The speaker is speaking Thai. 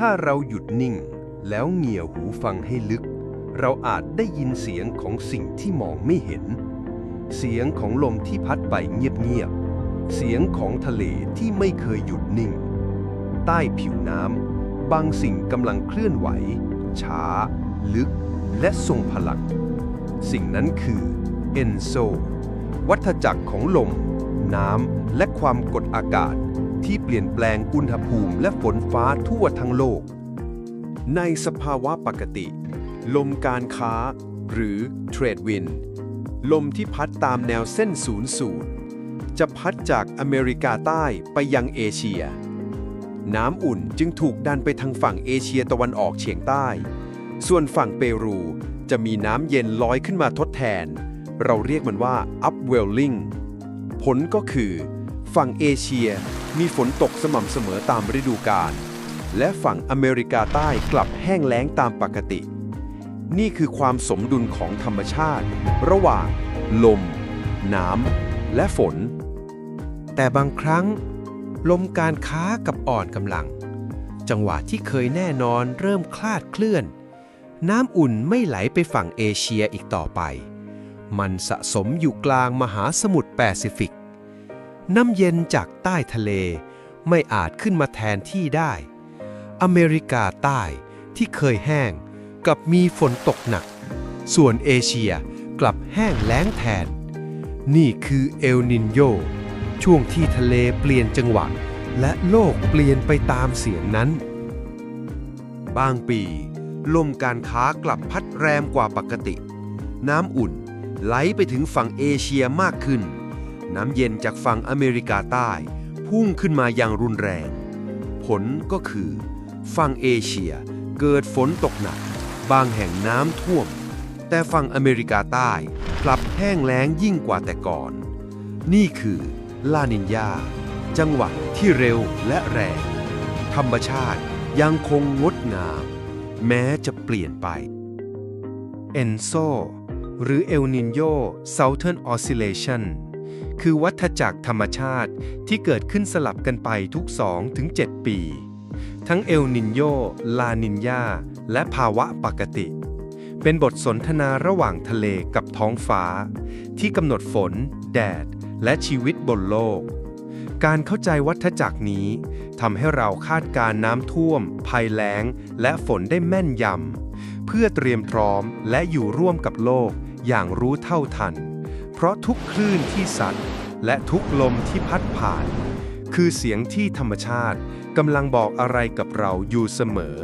ถ้าเราหยุดนิ่ง แล้วเงี่ยหูฟังให้ลึก เราอาจได้ยินเสียงของสิ่งที่มองไม่เห็น เสียงของลมที่พัดไปเงียบๆ เสียงของทะเลที่ไม่เคยหยุดนิ่ง ใต้ผิวน้ำบางสิ่งกำลังเคลื่อนไหว ช้า ลึก และทรงพลัง สิ่งนั้นคือเอนโซวัฏจักรของลม น้ำ และความกดอากาศ ที่เปลี่ยนแปลงอุณหภูมิและฝนฟ้าทั่วทั้งโลก ในสภาวะปกติ ลมการค้า หรือเทรดวินลมที่พัดตามแนวเส้นศูนย์สูตรจะพัดจากอเมริกาใต้ไปยังเอเชีย น้ำอุ่นจึงถูกดันไปทางฝั่งเอเชียตะวันออกเฉียงใต้ ส่วนฝั่งเปรูจะมีน้ำเย็นลอยขึ้นมาทดแทน เราเรียกมันว่า upwelling ผลก็คือ ฝั่งเอเชีย มีฝนตกสม่ำเสมอตามฤดูกาล และฝั่งอเมริกาใต้กลับแห้งแล้งตามปกติ นี่คือความสมดุลของธรรมชาติ ระหว่าง ลม น้ำ และฝน แต่บางครั้ง ลมการค้ากับอ่อนกำลัง จังหวะที่เคยแน่นอนเริ่มคลาดเคลื่อน น้ำอุ่นไม่ไหลไปฝั่งเอเชียอีกต่อไป มันสะสมอยู่กลางมหาสมุทรแปซิฟิก น้ำเย็นจากใต้ทะเล ไม่อาจขึ้นมาแทนที่ได้ อเมริกาใต้ที่เคยแห้งกลับมีฝนตกหนัก ส่วนเอเชียกลับแห้งแล้งแทน นี่คือเอลนินโยช่วงที่ทะเลเปลี่ยนจังหวะ และโลกเปลี่ยนไปตามเสียงนั้น บางปี ลมการค้ากลับพัดแรงกว่าปกติ น้ำอุ่นไหลไปถึงฝั่งเอเชียมากขึ้น น้ำเย็นจากฝั่งอเมริกาใต้ พุ่งขึ้นมาอย่างรุนแรง ผลก็คือฝั่งเอเชียเกิดฝนตกหนัก บางแห่งน้ำท่วม แต่ฝั่งอเมริกาใต้กลับแห้งแล้งยิ่งกว่าแต่ก่อน นี่คือลานินยาจังหวะที่เร็วและแรง ธรรมชาติยังคงงดงาม แม้จะเปลี่ยนไปเอนโซหรือเอลนินโย Southern Oscillation คือวัฏจักรธรรมชาติที่เกิดขึ้นสลับกันไปทุก 2-7 ปี ทั้งเอลนินโย ลานินยา และภาวะปกติ เป็นบทสนทนาระหว่างทะเลกับท้องฟ้า ที่กำหนดฝน แดด และชีวิตบนโลก การเข้าใจวัฏจักรนี้ทำให้เราคาดการณ์น้ำท่วม ภัยแล้ง และฝนได้แม่นยำเพื่อเตรียมพร้อมและอยู่ร่วมกับโลกอย่างรู้เท่าทัน เพราะทุกคลื่นที่สัดและทุกลมที่พัดผ่าน คือเสียงที่ธรรมชาติกำลังบอกอะไรกับเราอยู่เสมอ